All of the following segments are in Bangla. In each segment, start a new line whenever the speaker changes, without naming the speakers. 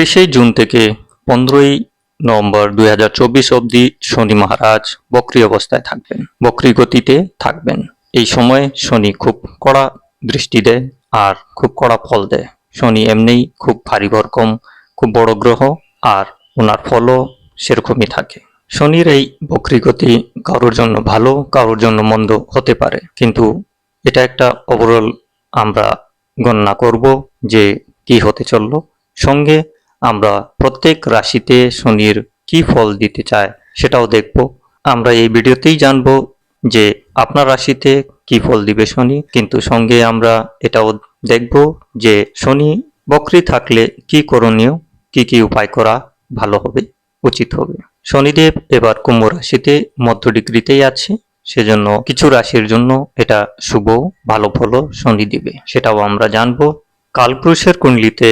ত্রিশে জুন থেকে পনেরোই নভেম্বর দুই হাজার চব্বিশ অবধি শনি মহারাজ বক্রি অবস্থায় থাকবেন। বক্রি গতিতে থাকবেন। এই সময় শনি খুব কড়া দৃষ্টি দেয় আর খুব কড়া ফল দেয়। শনি এমনিই খুব ভারী ভরকম খুব বড় গ্রহ আর ওনার ফলও সেরকমই থাকে। শনির এই বক্রি গতি কারোর জন্য ভালো, কারোর জন্য মন্দ হতে পারে। কিন্তু এটা একটা ওভারঅল আমরা গণনা করব যে কি হতে চলল। সঙ্গে আমরা প্রত্যেক রাশিতে শনির কি ফল দিতে চায় সেটাও দেখব। আমরা এই ভিডিওতেই জানব যে আপনার রাশিতে কি ফল দিবে শনি, কিন্তু সঙ্গে আমরা এটাও দেখব যে শনি বক্রি থাকলে কি করণীয়, কি কি উপায় করা ভালো হবে, উচিত হবে। শনিদেব এবার কুম্ভ রাশিতে মধ্য ডিগ্রিতেই আছে, সেজন্য কিছু রাশির জন্য এটা শুভ, ভালো ফলও শনি দিবে। সেটাও আমরা জানব। কালপুরুষের কুণ্ডলিতে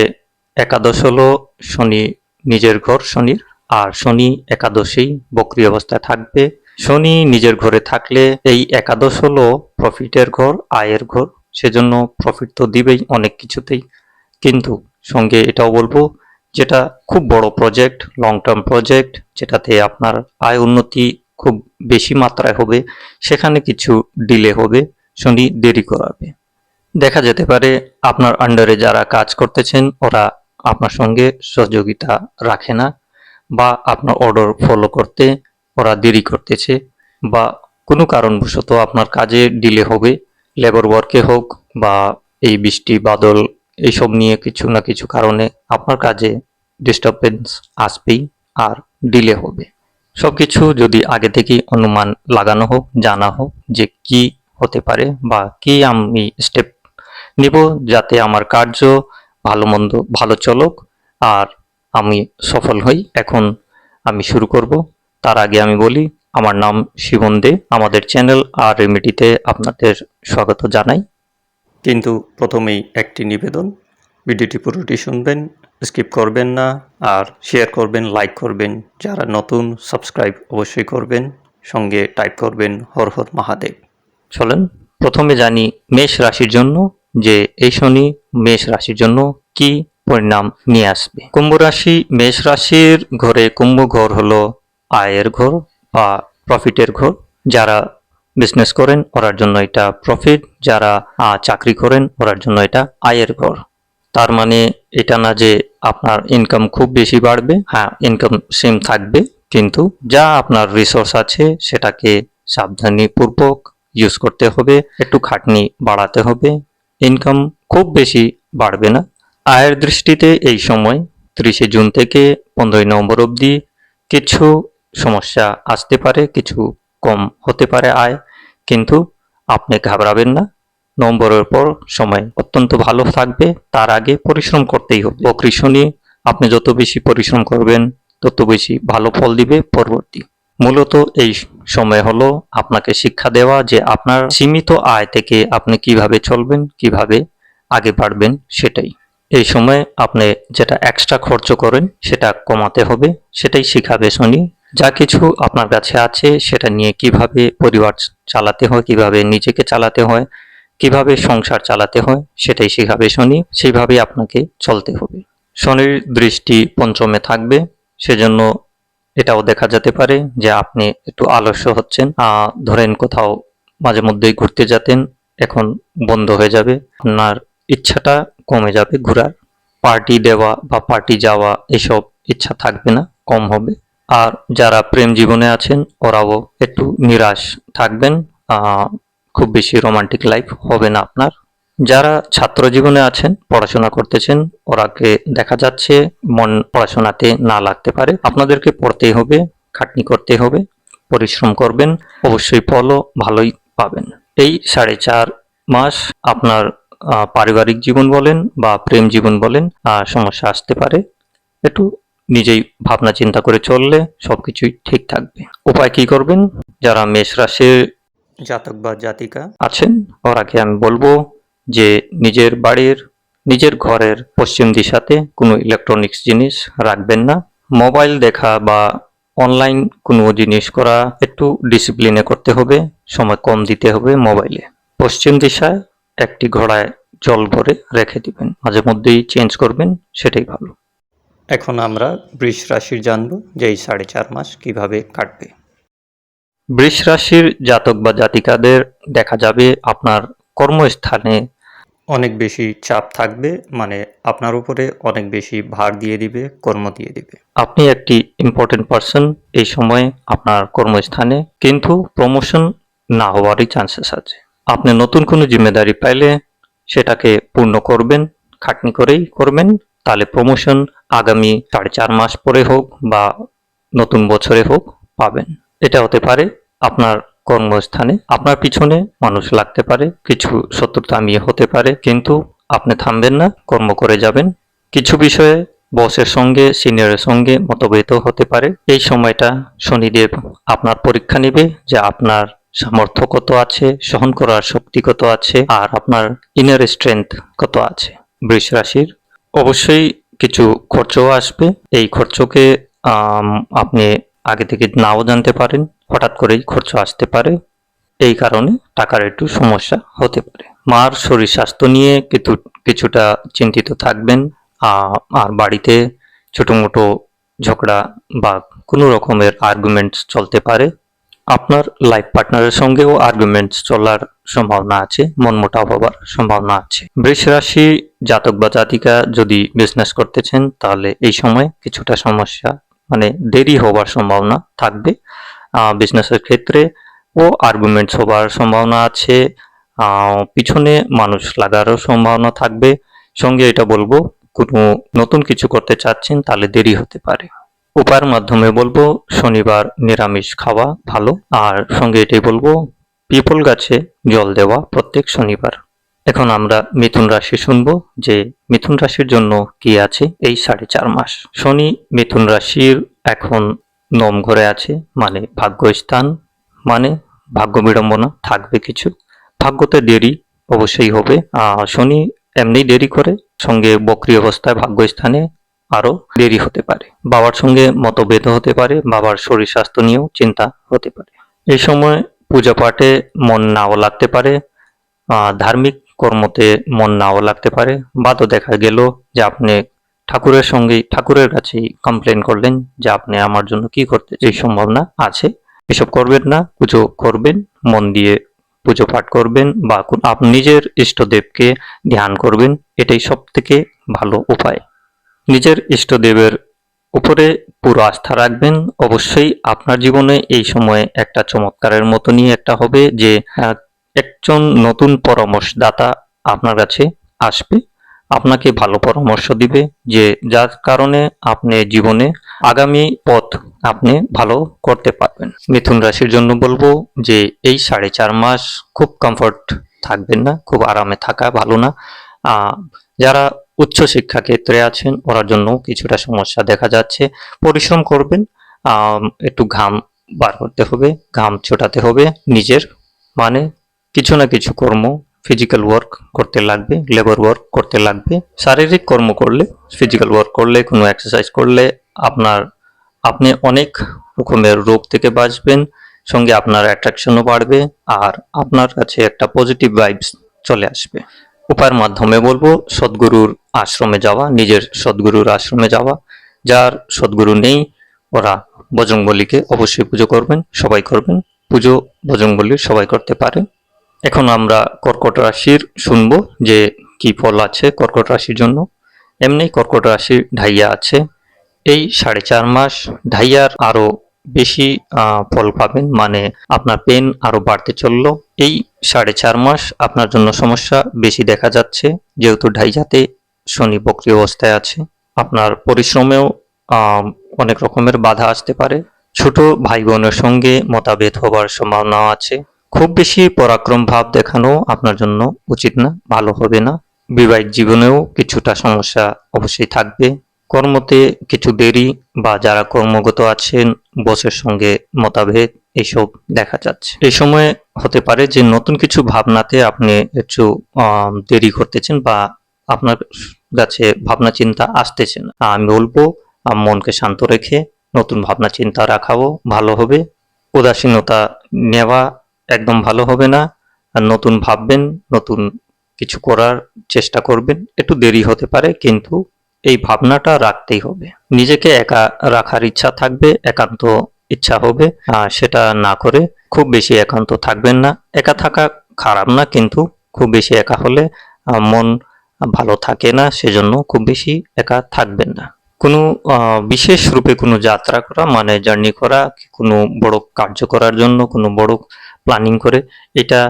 একাদশ হলো শনি নিজের ঘর শনির, আর শনি একাদশেই বক্রি অবস্থায় থাকবে। শনি নিজের ঘরে থাকলে এই একাদশ হলো প্রফিটের ঘর, আয়ের ঘর, সেজন্য প্রফিট তো দিবেই অনেক কিছুতেই। কিন্তু সঙ্গে এটাও বলব, যেটা খুব বড় প্রজেক্ট লং টার্ম প্রজেক্ট যেটাতে আপনার আয় উন্নতি খুব বেশি মাত্রায় হবে, সেখানে কিছু ডিলে হবে, শনি দেরি করাবে। দেখা যেতে পারে আপনার আন্ডারে যারা কাজ করতেছেন, ওরা আপনার সঙ্গে সহযোগিতা রাখে না বা আপনার অর্ডার ফলো করতে ওরা দেরি করতেছে বা কোনো কারণবশত আপনার কাজে ডিলে হবে লেবার ওয়ার্কে হোক বা এই বৃষ্টি, বাদল এইসব নিয়ে কিছু না কিছু কারণে আপনার কাজে ডিস্টারবেন্স আসবেই আর ডিলে হবে। সব কিছু যদি আগে থেকেই অনুমান লাগানো হোক, জানা হোক যে কি হতে পারে বা কি আমি স্টেপ নিব যাতে আমার কার্য ভালো মন্দ ভালো চলক। আর আমি সফল হই। এখন আমি শুরু করব। তার আগে আমি বলি আমার নাম শিবন দে। আমাদের চ্যানেল আর রেমিডিতে আপনাদের স্বাগত জানাই। কিন্তু প্রথমেই একটি নিবেদন। ভিডিওটি পুরোটি শুনবেন স্কিপ করবেন না আর শেয়ার করবেন লাইক করবেন। যারা নতুন সাবস্ক্রাইব অবশ্যই করবেন। সঙ্গে টাইপ করবেন হর হর মহাদেব। চলেন প্রথমে জানি মেষ রাশির জন্য। যে এই শনি মেষ রাশির জন্য কি পরিণাম নিয়ে আসবে? কুম্ভ রাশি, মেষ রাশির ঘরে কুম্ভ ঘর হলো আয়ের ঘর বা প্রফিটের ঘর। যারা বিজনেস করেন, ওরার জন্য এটা প্রফিট যারা চাকরি করেন, ওরার জন্য এটা আয়ের ঘর। তার মানে এটা না যে আপনার ইনকাম খুব বেশি বাড়বে। হ্যাঁ ইনকাম সেম থাকবে, কিন্তু যা আপনার রিসোর্স আছে, সেটাকে সাবধানী পূর্বক ইউজ করতে হবে, একটু খাটনি বাড়াতে হবে ইনকাম খুব বেশি বাড়বে না। আয়ের দৃষ্টিতে এই সময় ত্রিশে জুন থেকে পনেরোই নভেম্বর অবধি কিছু সমস্যা আসতে পারে, কিছু কম হতে পারে আয়। কিন্তু আপনি ঘাবড়াবেন না নম্বরের পর সময় অত্যন্ত ভালো থাকবে। তার আগে পরিশ্রম করতেই হবে। বকরি শনি, আপনি যত বেশি পরিশ্রম করবেন, তত বেশি ভালো ফল দিবে পরবর্তী। মূলত এই সময় হলো আপনাকে শিক্ষা দেওয়া যে আপনার সীমিত আয় থেকে আপনি কীভাবে চলবেন, কীভাবে আগে বাড়বেন সেটাই। এই সময় আপনি যেটা এক্সট্রা খরচ করেন সেটা কমাতে হবে, সেটাই শিখাবে শনি যা কিছু আপনার কাছে আছে সেটা নিয়ে কীভাবে পরিবার চালাতে হয়, কীভাবে নিজেকে চালাতে হয়, কীভাবে সংসার চালাতে হয় সেটাই শিখাবে শনি সেইভাবে আপনাকে চলতে হবে। শনির দৃষ্টি পঞ্চমে থাকবে, সেজন্য এটাও দেখা যেতে পারে যে আপনি একটু আলস্য হচ্ছেন। ধরেন কোথাও মাঝে মধ্যেই ঘুরতে যেতেন, এখন বন্ধ হয়ে যাবে। আপনার ইচ্ছাটা কমে যাবে ঘোরার। পার্টি দেওয়া বা পার্টি যাওয়া এসব ইচ্ছা থাকবে না, কম হবে। আর যারা প্রেম জীবনে আছেন, ওরাও একটু নিরাশ থাকবেন। খুব বেশি রোমান্টিক লাইফ হবে না আপনার। যারা ছাত্র জীবনে আছেন পড়াশোনা করতেছেন ওরাকে দেখা যাচ্ছে মন পড়াশোনাতে না লাগতে পারে। আপনাদেরকে পড়তেই হবে খাটনি করতে হবে পরিশ্রম করবেন অবশ্যই ফলও ভালোই পাবেন। এই সাড়ে চার মাস আপনার পারিবারিক জীবন বলেন বা প্রেম জীবন বলেন সমস্যা আসতে পারে। একটু নিজেই ভাবনা চিন্তা করে চললে সব কিছুই ঠিক থাকবে। উপায় কি করবেন? যারা মেষ রাশির জাতক বা জাতিকা আছেন ওরাকে আমি বলব যে নিজের বাড়ির নিজের ঘরের পশ্চিম দিশাতে কোনো ইলেকট্রনিক্স জিনিস রাখবেন না। মোবাইল দেখা বা অনলাইন কোনো জিনিস করা একটু ডিসিপ্লিনে করতে হবে সময় কম দিতে হবে মোবাইলে পশ্চিম দিশায় একটি ঘোড়ায় জল ভরে রেখে দিবেন মাঝে মধ্যেই চেঞ্জ করবেন সেটাই ভালো। এখন আমরা বৃষ রাশির জানব যে এই সাড়ে চার মাস কীভাবে কাটবে। বৃষ রাশির জাতক বা জাতিকাদের দেখা যাবে আপনার কর্মস্থানে অনেক বেশি চাপ থাকবে মানে আপনার উপরে অনেক বেশি ভার দিয়ে দিবে, কর্ম দিয়ে দিবে। আপনি একটি ইম্পর্টেন্ট পারসন এই সময়ে আপনার কর্মস্থানে কিন্তু প্রমোশন না হওয়ারই চান্সেস আছে। আপনি নতুন কোনো জিম্মেদারি পাইলে সেটাকে পূর্ণ করবেন, খাটনি করেই করবেন, তাহলে প্রমোশন আগামী সাড়ে চার মাস পরে হোক বা নতুন বছরে হোক পাবেন। এটা হতে পারে আপনার কর্মস্থানে আপনার পিছনে মানুষ লাগতে পারে, কিছু শত্রুতা মিয়ে হতে পারে, কিন্তু আপনি থামবেন না, কর্ম করে যাবেন। কিছু বিষয়ে বসের সঙ্গে, সিনিয়রের সঙ্গে মতভেদ হতে পারে। এই সময়টা শনিদেব আপনার পরীক্ষা নেবে যে আপনার সামর্থ্য কত আছে, সহন করার শক্তি কত আছে, আর আপনার ইনার স্ট্রেংথ কত আছে। বৃষ রাশির অবশ্যই কিছু খরচও আসবে। এই খরচকে আপনি আগে থেকে নাও জানতে পারেন। হঠাৎ করেই খরচ আসতে পারে। এই কারণে টাকার একটু সমস্যা হতে পারে। মার শরীর স্বাস্থ্য নিয়ে কিছু, কিছুটা চিন্তিত থাকবেন। আর বাড়িতে ছোট মোটো ঝগড়া বা কোনো রকমের আর্গুমেন্টস চলতে পারে। আপনার লাইফ পার্টনারের সঙ্গেও আর্গুমেন্টস চলার সম্ভাবনা আছে, মনমোটাও হবার সম্ভাবনা আছে। বৃষ রাশি জাতক বা জাতিকা যদি বিজনেস করতেছেন তাহলে এই সময় কিছুটা সমস্যা মানে দেরি হবার সম্ভাবনা থাকবে। বিজনেসের ক্ষেত্রে ও আর্গুমেন্টস হবার সম্ভাবনা আছে। পিছনে মানুষ লাগারও সম্ভাবনা থাকবে। সঙ্গে এটা বলব, কোনো নতুন কিছু করতে চাচ্ছেন তাহলে দেরি হতে পারে। উপায়ের মাধ্যমে বলব, শনিবার নিরামিষ খাওয়া ভালো। আর সঙ্গে এটাই বলব, পিপল গাছে জল দেওয়া প্রত্যেক শনিবার। এখন আমরা মিথুন রাশি শুনব, যে মিথুন রাশির জন্য কি আছে এই সাড়ে চার মাস। শনি মিথুন রাশির এখন নম ঘরে আছে মানে ভাগ্যস্থান মানে ভাগ্য বিড়ম্বনা, থাকবে কিছু। ভাগ্যতে দেরি অবশ্যই হবে। শনি এমনি দেরি করে, সঙ্গে বক্রি অবস্থায় ভাগ্যস্থানে আরও দেরি হতে পারে। বাবার সঙ্গে মতভেদ হতে পারে, বাবার শরীর স্বাস্থ্য নিয়েও চিন্তা হতে পারে। এই সময় পূজা পাঠে মন নাও লাগতে পারে ধার্মিক কর্মতে মন নাও লাগতে পারে। বা তো দেখা গেল যে আপনি ঠাকুরের সঙ্গেই, ঠাকুরের কাছেই কমপ্লেন করলেন যে আপনি আমার জন্য কি করতে, এই সম্ভাবনা আছে। এসব করবেন না, পুজো করবেন, মন দিয়ে পুজো পাঠ করবেন বা আপনি নিজের ইষ্টদেবকে ধ্যান করবেন, এটাই সব থেকে ভালো উপায়। নিজের ইষ্টদেবের উপরে পুরো আস্থা রাখবেন। অবশ্যই আপনার জীবনে এই সময়ে একটা চমৎকারের মতো নিয়ে একটা হবে যে একজন নতুন পরামর্শদাতা আপনার কাছে আসবে। আপনাকে ভালো পরামর্শ দিবে যে যার কারণে আপনি জীবনে আগামী পথ আপনি ভালো করতে পারবেন। মিথুন রাশির জন্য বলব যে এই সাড়ে চার মাস খুব কমফর্ট থাকবেন না, খুব আরামে থাকা ভালো না। যারা উচ্চ শিক্ষা ক্ষেত্রে আছেন ওরার জন্য কিছুটা সমস্যা দেখা যাচ্ছে। পরিশ্রম করবেন একটু ঘাম বার করতে হবে, ঘাম ছোটাতে হবে, নিজের মানে কিছু না কিছু কর্ম ফিজিক্যাল ওয়ার্ক করতে লাগবে লেবার ওয়ার্ক করতে লাগবে। শারীরিক কর্ম করলে ফিজিক্যাল ওয়ার্ক করলে, কোনো এক্সারসাইজ করলে আপনার, আপনি অনেক রকমের রোগ থেকে বাঁচবেন, সঙ্গে আপনার অ্যাট্রাকশনও বাড়বে, আর আপনার কাছে একটা পজিটিভ ভাইবস চলে আসবে। উপায়ের মাধ্যমে বলব, সদ্গুরুর আশ্রমে যাওয়া, নিজের সদ্গুরুর আশ্রমে যাওয়া। যার সদ্গুরু নেই, ওরা বজরংবলীকে অবশ্যই পুজো করবেন, সবাই করবেন। পুজো বজরংবলীর সবাই করতে পারে। এখন আমরা কর্কট রাশির শুনব যে কি ফল আছে কর্কট রাশির জন্য। এমনি কর্কট রাশির ঢাইয়া আছে। এই সাড়ে চার মাস ঢাইয়ার আরও বেশি ফল পাবেন মানে আপনার পেন আরও বাড়তে চলল। এই সাড়ে চার মাস আপনার জন্য সমস্যা বেশি দেখা যাচ্ছে, যেহেতু ঢাইয়াতে শনি বক্রিয় অবস্থায় আছে। আপনার পরিশ্রমেও অনেক রকমের বাধা আসতে পারে। ছোট ভাই বোনের সঙ্গে মতাভেদ হবার সম্ভাবনা আছে। খুব বেশি পরাক্রম ভাব দেখানো আপনার জন্য উচিত না, ভালো হবে না। বিবাহিক জীবনেও কিছুটা সমস্যা অবশ্যই থাকবে। কর্মতে কিছু দেরি বা যারা কর্মগত আছেন, বসের সঙ্গে মতাভেদ এইসব দেখা যাচ্ছে। এই সময়ে হতে পারে যে নতুন কিছু ভাবনাতে আপনি একটু দেরি করতেছেন বা আপনার কাছে ভাবনা চিন্তা আসতেছে না। আমি বলব মনকে শান্ত রেখে নতুন ভাবনা চিন্তা রাখাও ভালো হবে। উদাসীনতা নেওয়া একদম ভালো হবে না। আর নতুন ভাববেন, নতুন কিছু করার চেষ্টা করবেন। একটু দেরি হতে পারে, কিন্তু এই ভাবনাটা রাখতেই হবে। নিজেকে একা রাখার ইচ্ছা থাকবে, একান্ত ইচ্ছা হবে। সেটা না করে খুব বেশি একান্ত থাকবেন না। একা থাকা খারাপ না, কিন্তু খুব বেশি একা হলে মন ভালো থাকে না। সেজন্য খুব বেশি একা থাকবেন না। কোনো বিশেষ রূপে কোনো যাত্রা করা মানে জার্নি করা, কোনো বড় কার্য করার জন্য কোনো বড় প্ল্যানিং করে এটা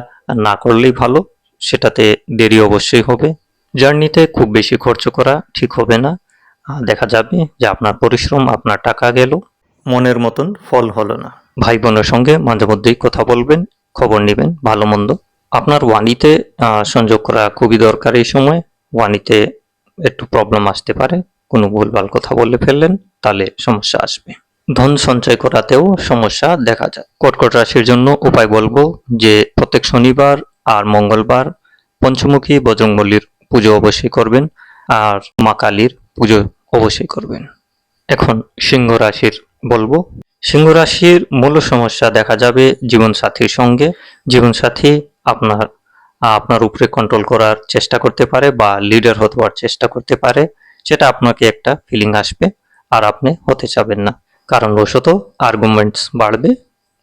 না করলেই ভালো, সেটাতে দেরি অবশ্যই হবে। জার্নিতে খুব বেশি খরচ করা ঠিক হবে না। দেখা যাবে যে আপনার পরিশ্রম, আপনার টাকা গেল, মনের মতন ফল হলো না। ভাই বোনের সঙ্গে মাঝে মধ্যেই কথা বলবেন, খবর নেবেন, ভালো মন্দ। আপনার ওয়ানিতে সংযোগ করা খুবই দরকার এই সময়। ওয়ানিতে একটু প্রবলেম আসতে পারে, কোনো ভুলভাল কথা বলে ফেললেন, তাহলে সমস্যা আসবে। ধন সঞ্চয় করাতেও সমস্যা দেখা যায়। কর্কট রাশির জন্য উপায় বলব যে, প্রত্যেক শনিবার আর মঙ্গলবার পঞ্চমুখী বজরংবলীর পুজো অবশ্যই করবেন আর মা কালীর পুজো অবশ্যই করবেন। এখন সিংহ রাশির বলব। সিংহ রাশির মূল সমস্যা দেখা যাবে জীবনসাথীর সঙ্গে। জীবনসাথী আপনার আপনার উপরে কন্ট্রোল করার চেষ্টা করতে পারে বা লিডার হওয়ার চেষ্টা করতে পারে। সেটা আপনাকে একটা ফিলিং আসবে আর আপনি হতে চাবেন না। কারণ বশত আর্গুমেন্টস বাড়বে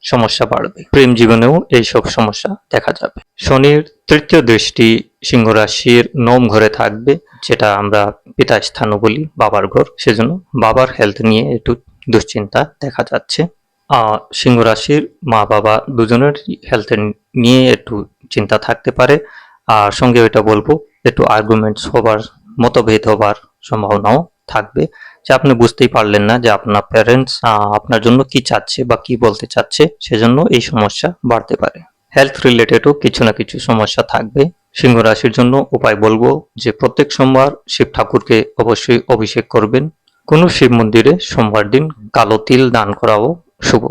সমস্যা বাড়বে। প্রেম জীবনেও এইসব সমস্যা দেখা যাবে। শনির তৃতীয় দৃষ্টি সিংহ রাশির নম ঘরে থাকবে যেটা আমরা পিতা স্থানও বলি বাবার ঘর। সেজন্য বাবার হেলথ নিয়ে একটু দুশ্চিন্তা দেখা যাচ্ছে। আহ, সিংহ রাশির মা বাবা দুজনের হেলথ নিয়ে একটু চিন্তা থাকতে পারে। আর সঙ্গে এটা বলব একটু আর্গুমেন্টস হবার মতভেদ হবার সম্ভাবনাও থাকবে। যে আপনি বুঝতেই পারলেন না যে আপনার প্যারেন্টস আপনার জন্য কি চাচ্ছে বা কি বলতে চাচ্ছে, সেজন্য এই সমস্যা বাড়তে পারে। হেলথ রিলেটেডও কিছু না কিছু সমস্যা থাকবে। সিংহ রাশির জন্য উপায় বলব যে প্রত্যেক সোমবার শিব ঠাকুরকে অবশ্যই অভিষেক করবেন। কোনো শিব মন্দিরে সোমবার দিন কালো তিল দান করাও শুভ।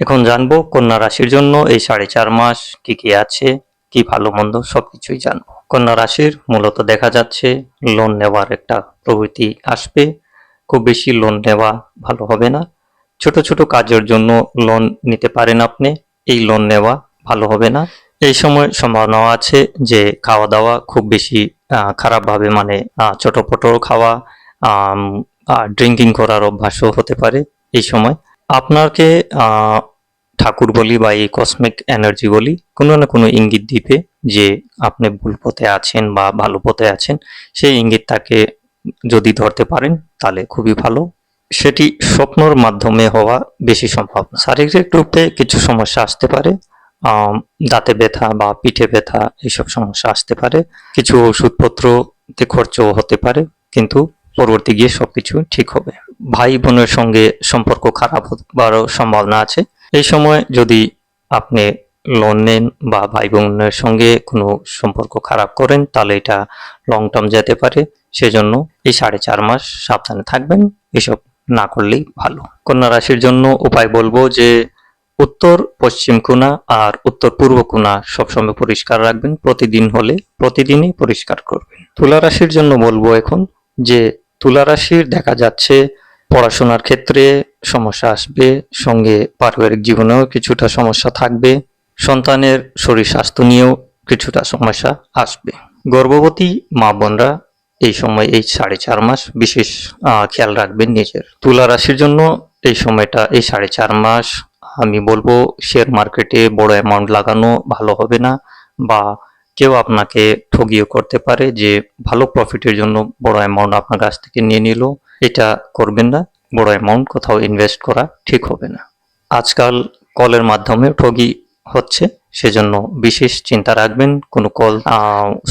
এখন জানব কন্যা রাশির জন্য এই সাড়ে চার মাস কি কি আছে, কি ভালো মন্দ সবকিছুই জানব। কন্যা রাশির মূলত দেখা যাচ্ছে লোন নেওয়ার একটা প্রবৃত্তি আসবে। খুব বেশি লোন নেওয়া ভালো হবে না। ছোট ছোট কাজের জন্য লোন নিতে পারেন আপনি এই লোন নেওয়া ভালো হবে না। এই সময় সম্ভাবনা আছে যে খাওয়া দাওয়া খুব বেশি খারাপভাবে মানে আহ, ছোটপটো খাওয়া ড্রিঙ্কিং করার অভ্যাসও হতে পারে এই সময়। আপনাকে ঠাকুর বলি বা এই কসমিক এনার্জি বলি কোনো না কোনো ইঙ্গিত দিবে যে আপনি ভুল পথে আছেন বা ভালো পথে আছেন। সেই ইঙ্গিতটাকে যদি ধরতে পারেন, তাহলে খুবই ভালো। সেটি স্বপ্নর মাধ্যমে হওয়া বেশি সম্ভব। শারীরিক রূপে কিছু সমস্যা আসতে পারে। দাঁতে ব্যথা বা পিঠে ব্যথা, এইসব সমস্যা আসতে পারে। কিছু ওষুধপত্রতে খরচও হতে পারে, কিন্তু পরবর্তী গিয়ে সবকিছু ঠিক হবে। ভাই বোনের সঙ্গে সম্পর্ক খারাপ হবারও সম্ভাবনা আছে। এই সময় যদি আপনি লোন নেন বা ভাই বোনের সঙ্গে কোনো সম্পর্ক খারাপ করেন, তাহলে এটা লং টার্ম যেতে পারে। সেজন্য এই সাড়ে চার মাস সাবধানে থাকবেন, এসব না করলেই ভালো। কন্যা রাশির জন্য উপায় বলব যে, উত্তর পশ্চিম কোণা আর উত্তর পূর্ব কোণা সবসময় পরিষ্কার রাখবেন, প্রতিদিন হলে প্রতিদিনই পরিষ্কার করবেন। তুলা রাশির জন্য বলব এখন যে, তুলা রাশির দেখা যাচ্ছে পড়াশোনার ক্ষেত্রে সমস্যা আসবে, সঙ্গে পারিবারিক জীবনেও কিছুটা সমস্যা থাকবে, সন্তানের শরীর স্বাস্থ্য নিয়েও কিছুটা সমস্যা আসবে। গর্ভবতী মা বোনরা এই সময় এই সাড়ে চার মাস বিশেষ খেয়াল রাখবেন নিজের। তুলা রাশির জন্য এই সময়টা, এই সাড়ে চার মাস, আমি বলব শেয়ার মার্কেটে বড় অ্যামাউন্ট লাগানো ভালো হবে না বা কেউ আপনাকে ঠগিয়ে করতে পারে যে ভালো প্রফিটের জন্য বড় অ্যামাউন্ট আপনার কাছ থেকে নিয়ে নিল। এটা করবেন না, বড় অ্যামাউন্ট কোথাও ইনভেস্ট করা ঠিক হবে না। আজকাল কলের মাধ্যমে ঠগি হচ্ছে, সেজন্য বিশেষ চিন্তা রাখবেন। কোনো কল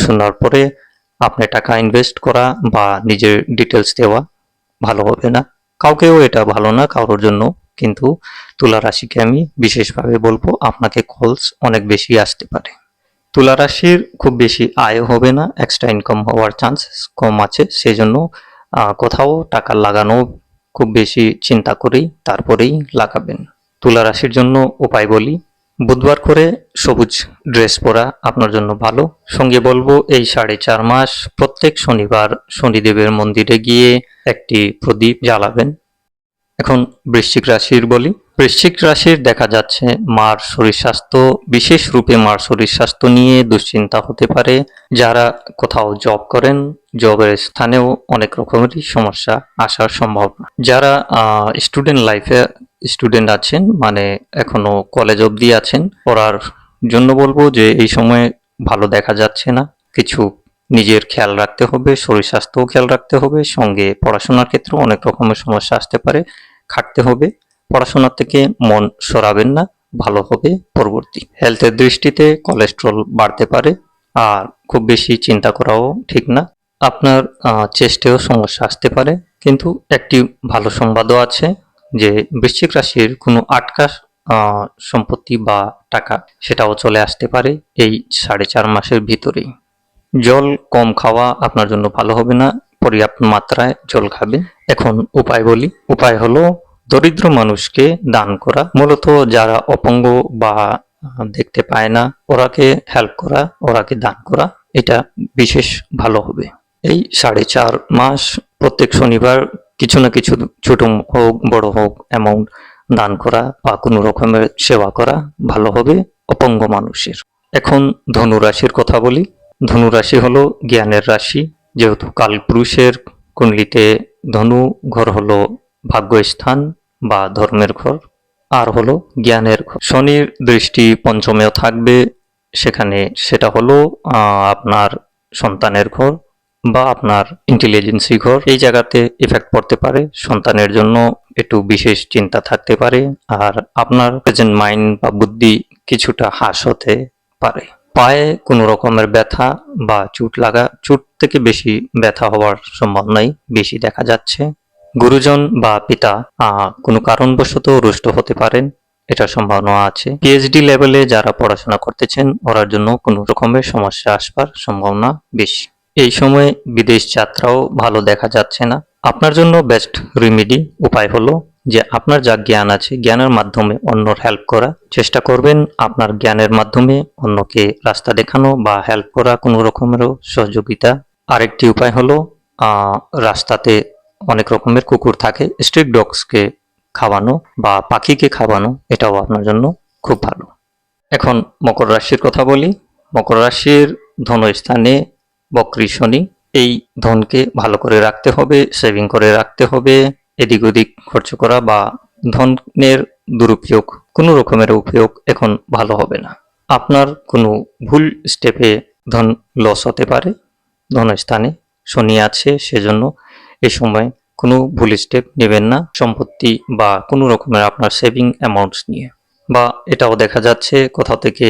শোনার পরে আপনি টাকা ইনভেস্ট করা বা নিজের ডিটেলস দেওয়া ভালো হবে না। কাউকেও এটা ভালো না, কারোর জন্য। কিন্তু তুলা রাশিকে আমি বিশেষভাবে বলব, আপনাকে কলস অনেক বেশি আসতে পারে। তুলা রাশির খুব বেশি আয় হবে না এক্সট্রা ইনকাম হওয়ার চান্স কম আছে। সেজন্য কোথাও টাকা লাগানো খুব বেশি চিন্তা করেই তারপরেই লাগাবেন। তুলা রাশির জন্য উপায় বলি বুধবার করে সবুজ ড্রেস পরা আপনার জন্য ভালো। সঙ্গে বলব, এই সাড়ে চার মাস প্রত্যেক শনিবার শনিদেবের মন্দিরে গিয়ে একটি প্রদীপ জ্বালাবেন। এখন বৃশ্চিক রাশির বলি। বৃশ্চিক রাশির দেখা যাচ্ছে মার শরীর স্বাস্থ্য, বিশেষ রূপে মার শরীর স্বাস্থ্য নিয়ে দুশ্চিন্তা হতে পারে। যারা কোথাও জব করেন, জবের স্থানেও অনেক রকমেরই সমস্যা আসার সম্ভাবনা। যারা স্টুডেন্ট লাইফে স্টুডেন্ট আছেন মানে এখনও কলেজ অবধি আছেন, পড়ার জন্য বলব যে এই সময় ভালো দেখা যাচ্ছে না। কিছু নিজের খেয়াল রাখতে হবে, শরীর স্বাস্থ্যও খেয়াল রাখতে হবে, সঙ্গে পড়াশোনার ক্ষেত্রেও অনেক রকমের সমস্যা আসতে পারে, খাটতে হবে। পড়াশোনার থেকে মন সরাবেন না, ভালো হবে পরবর্তী। হেলথের দৃষ্টিতে কোলেস্ট্রল বাড়তে পারে, আর খুব বেশি চিন্তা করাও ঠিক না। আপনার চেস্টেও সমস্যা আসতে পারে, কিন্তু একটি ভালো সংবাদও আছে যে বৃশ্চিক রাশির কোনো আটকা সম্পত্তি বা টাকা সেটাও চলে আসতে পারে এই সাড়ে চার মাসের ভিতরেই। জল কম খাওয়া আপনার জন্য ভালো হবে না, পর্যাপ্ত মাত্রায় জল খাবে এখন উপায় বলি, উপায় হলো দরিদ্র মানুষকে দান করা। মূলত যারা অপঙ্গ বা দেখতে পায় না, ওরাকে হেল্প করা, ওরাকে দান করা, এটা বিশেষ ভালো হবে। এই সাড়ে চার মাস প্রত্যেক শনিবার কিছু না কিছু ছোট হোক, বড় হোক অ্যামাউন্ট দান করা বা কোনো রকমের সেবা করা ভালো হবে অপঙ্গ মানুষের। এখন ধনু রাশির কথা বলি। ধনুরাশি হলো জ্ঞানের রাশি। যেহেতু কালপুরুষের কুণ্ডলিতে ধনু ঘর হলো ভাগ্যস্থান বা ধর্মের ঘর। আর হলো জ্ঞানের ঘর। শনির দৃষ্টি পঞ্চমেও থাকবে। সেখানে সেটা হলো আপনার সন্তানের ঘর। বা আপনার ইন্টেলিজেন্সি ঘর এই জায়গাতে ইফেক্ট পড়তে পারে। সন্তানের জন্য একটু বিশেষ চিন্তা থাকতে পারে আর আপনার প্রেজেন্ট মাইন্ড বা বুদ্ধি কিছুটা হ্রাস হতে পারে। পায়ে কোনো রকমের ব্যথা বা চুট লাগা, চুট থেকে বেশি ব্যথা হওয়ার সম্ভাবনাই বেশি দেখা যাচ্ছে। গুরুজন বা পিতা কোনো কারণবশত রুষ্ট হতে পারেন এটা সম্ভাবনা আছে। পিএইচডি লেভেলে যারা পড়াশোনা করতেছেন, ওরার জন্য কোনো রকমের সমস্যা আসবার সম্ভাবনা বেশি। এই সময়ে বিদেশ যাত্রাও ভালো দেখা যাচ্ছে না। আপনার জন্য বেস্ট রিমেডি উপায় হলো যে আপনার যা জ্ঞান আছে জ্ঞানের মাধ্যমে অন্যর হেল্প করা। চেষ্টা করবেন আপনার জ্ঞানের মাধ্যমে অন্যকে রাস্তা দেখানো বা হেল্প করা কোনো রকমেরও সহযোগিতা। আরেকটি উপায় হলো রাস্তাতে অনেক রকমের কুকুর থাকে স্ট্রিট ডগসকে খাওয়ানো বা পাখিকে খাওয়ানো, এটাও আপনার জন্য খুব ভালো। এখন মকর রাশির কথা বলি। মকর রাশির ধনস্থানে বক্রী শনি, এই ধনকে ভালো করে রাখতে হবে সেভিং করে রাখতে হবে, এদিক ওদিক খরচ করা বা ধনের দুরুপয়োগ, কোনো রকমের উপয়োগ এখন ভালো হবে না। আপনার কোনো ভুল স্টেপে ধন লস হতে পারে, ধনস্থানে শনি আছে, সেজন্য এই সময় কোনো ভুল স্টেপ নেবেন না, সম্পত্তি বা কোনো রকমের আপনার সেভিং অ্যামাউন্টস নিয়ে। বা এটাও দেখা যাচ্ছে কোথাও থেকে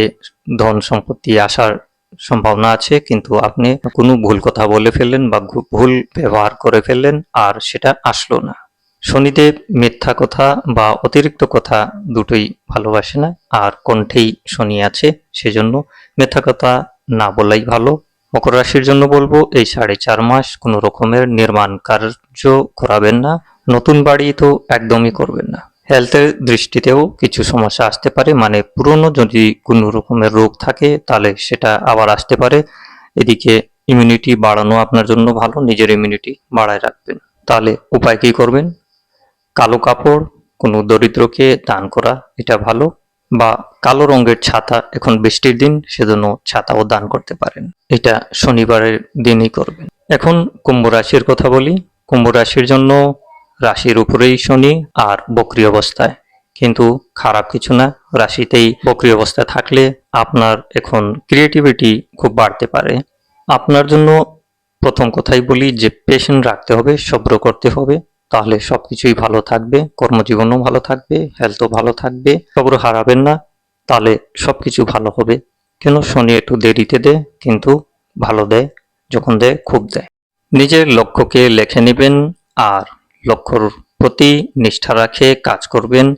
ধন সম্পত্তি আসার সম্ভাবনা আছে, কিন্তু আপনি কোনো ভুল কথা বলে ফেললেন বা ভুল ব্যবহার করে ফেললেন আর সেটা আসলো না। শনিদেব মিথ্যা কথা বা অতিরিক্ত কথা দুটোই ভালোবাসে না, আর কণ্ঠেই শনি আছে, সেজন্য মিথ্যা কথা না বলাই ভালো। মকর রাশির জন্য বলব, এই সাড়ে চার মাস কোনো রকমের নির্মাণ কার্য করাবেন না, নতুন বাড়ি তো একদমই করবেন না। হেলথের দৃষ্টিতেও কিছু সমস্যা আসতে পারে। মানে পুরনো যদি কোনো রকমের রোগ থাকে, তাহলে সেটা আবার আসতে পারে। এদিকে ইমিউনিটি বাড়ানো আপনার জন্য ভালো, নিজের ইমিউনিটি বাড়ায় রাখবেন। তাহলে উপায় কি করবেন? কালো কাপড়, কোনো দরিদ্রকে দান করা, এটা ভালো। বা কালো রঙের ছাতা, এখন বৃষ্টির দিন, সেজন্য ছাতাও দান করতে পারেন। এটা শনিবারের দিনই করবেন। এখন কুম্ভ রাশির কথা বলি। কুম্ভ রাশির জন্য রাশির উপরেই শনি আর বক্রি অবস্থায়। কিন্তু খারাপ কিছু না, রাশিতেই বক্রি অবস্থায় থাকলে আপনার এখন ক্রিয়েটিভিটি খুব বাড়তে পারে। আপনার জন্য প্রথম কথাই বলি যে পেশেন্ট রাখতে হবে, সব্র করতে হবে, তাহলে সব কিছুই ভালো থাকবে, কর্মজীবনও ভালো থাকবে হেলথও ভালো থাকবে, সব্র হারাবেন না, তাহলে সব কিছু ভালো হবে। কেন? শনি একটু দেরিতে দেয়, কিন্তু ভালো দেয়, যখন দেয়, খুব দেয়। নিজের লক্ষ্যকে লেখে নেবেন আর লক্ষ্যর প্রতি নিষ্ঠা রাখে, কাজ করবেন।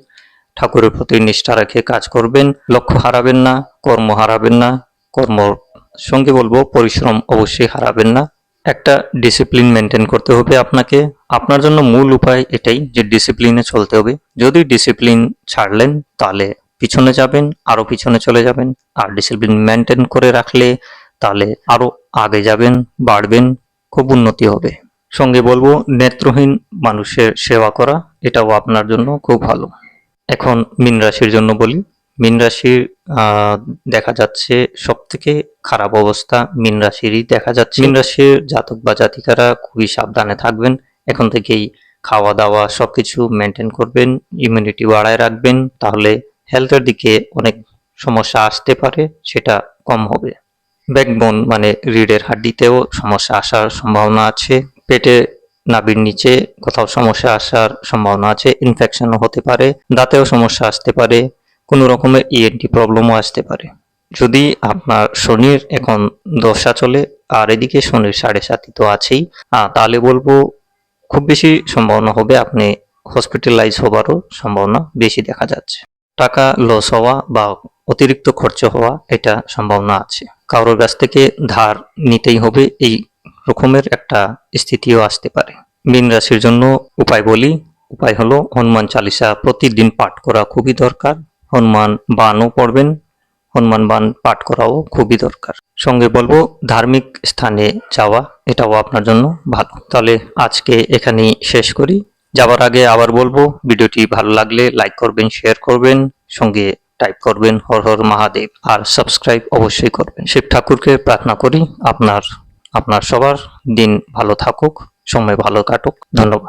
ঠাকুরের প্রতি নিষ্ঠা রেখে, কাজ করবেন। লক্ষ্য হারাবেন না, কর্ম হারাবেন না। কর্ম সঙ্গে বলব, পরিশ্রম অবশ্যই হারাবেন না। একটা ডিসিপ্লিন মেনটেন করতে হবে আপনাকে। আপনার জন্য মূল উপায় এটাই যে ডিসিপ্লিনে চলতে হবে। যদি ডিসিপ্লিন ছাড়লেন, তাহলে পিছনে যাবেন, আরও পিছনে চলে যাবেন। আর ডিসিপ্লিন মেনটেন করে রাখলে, তাহলে আরও আগে যাবেন, বাড়বেন, খুব উন্নতি হবে। সঙ্গে বলব, নেত্রহীন মানুষের সেবা করা, এটাও আপনার জন্য খুব ভালো। এখন মীন রাশির জন্য বলি, মীন রাশির দেখা যাচ্ছে সব থেকে খারাপ অবস্থা মীন রাশিরই দেখা যাচ্ছে। মীন রাশির জাতক বা জাতিকারা খুবই সাবধানে থাকবেন, এখন থেকেই খাওয়া দাওয়া সবকিছু মেনটেন করবেন ইমিউনিটি বাড়ায় রাখবেন, তাহলে হেলথের দিকে অনেক সমস্যা আসতে পারে, সেটা কম হবে। ব্যাকবোন মানে রিড়ের হাড্ডিতেও সমস্যা আসার সম্ভাবনা আছে। পেটে নাভির নিচে কোথাও সমস্যা আসার সম্ভাবনা আছে ইনফেকশনও হতে পারে, দাঁতেও সমস্যা আসতে পারে, কোনো রকমের ইএনটি প্রবলেমও আসতে পারে। যদি আপনার শনির এখন দশা চলে, আর এদিকে শনির সাড়ে সাতই তো আছেই তাহলে বলব খুব বেশি সম্ভাবনা হবে, আপনি হসপিটালাইজ হবারও সম্ভাবনা বেশি দেখা যাচ্ছে। টাকা লস হওয়া বা অতিরিক্ত খরচ হওয়া, এটা সম্ভাবনা আছে। কারোর কাছ থেকে ধার নিতেই হবে, এই রকমের একটা স্থিতিও আসতে পারে। মীন রাশির জন্য উপায় বলি, উপায় হলো হনুমান চালিসা প্রতিদিন পাঠ করা খুবই দরকার। হনুমান বানও পড়বেন, হনুমান বান পাঠ করাও খুবই দরকার। সঙ্গে বলব, ধার্মিক স্থানে যাওয়া, এটাও আপনার জন্য ভালো। তাহলে আজকে এখানেই শেষ করি। যাবার আগে আবার বলব, ভিডিওটি ভালো লাগলে লাইক করবেন, শেয়ার করবেন, সঙ্গে টাইপ করবেন হর হর মহাদেব। আর সাবস্ক্রাইব অবশ্যই করবেন। শিব ঠাকুরকে প্রার্থনা করি, আপনার আপনার সবার দিন ভালো থাকুক সময় ভালো কাটুক। ধন্যবাদ।